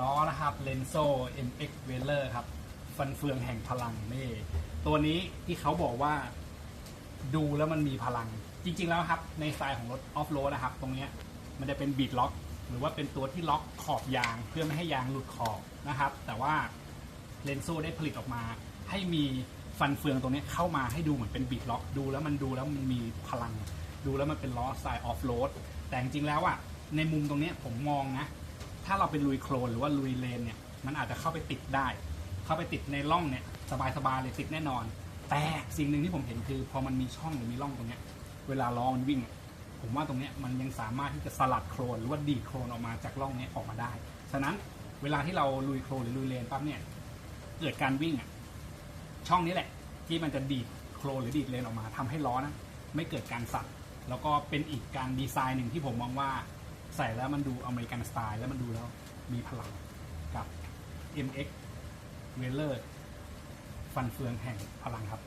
ล้อนะครับเลนโซ MX w e l l e r ครับ ฟันเฟืองแห่งพลังนี่ตัวนี้ที่เขาบอกว่าดูแล้วมันมีพลัง จริง ๆ แล้วครับ ในสไตล์ของรถออฟโรดนะครับ ตรงเนี้ยมันจะเป็นบีดล็อก หรือว่าเป็นตัวที่ล็อกขอบยาง เพื่อไม่ให้ยางหลุดขอบนะครับ แต่ว่าเลนโซได้ผลิตออกมา ให้มีฟันเฟืองตรงนี้เข้ามาให้ดูเหมือนเป็นบีดล็อก ดูแล้วมันดูแล้วมันมีพลัง ดูแล้วมันเป็นล้อสไตล์ออฟโรดแต่จริงๆแล้วอะในมุมตรงนี้ผมมองนะ ถ้าเราเป็นลุยโคลนหรือว่าลุยเลนเนี่ย มันอาจจะเข้าไปติดได้ เข้าไปติดในร่องเนี่ยสบายๆเลยติดแน่นอน แต่สิ่งหนึ่งที่ผมเห็นคือ พอมันมีช่องหรือมีร่องตรงเนี้ย เวลาล้อมันวิ่ง ผมว่าตรงเนี้ยมันยังสามารถที่จะสลัดโคลนหรือว่าดีดโคลนออกมาจากร่องเนี้ยออกมาได้ ฉะนั้นเวลาที่เราลุยโคลนหรือลุยเลนปั๊บเนี่ย เกิดการวิ่งอะ ช่องนี้แหละ ที่มันจะดีดโคลนหรือดีดเลนออกมาทำให้ล้อนะไม่เกิดการสั่นแล้วก็เป็นอีกการดีไซน์หนึ่งที่ผมมองว่า ใส่แล้วมันดูอเมริกันสไตล์แล้วมันดูแล้วมีพลังกับ MX w e l l e r ฟันเฟืองแห่งพลังครับ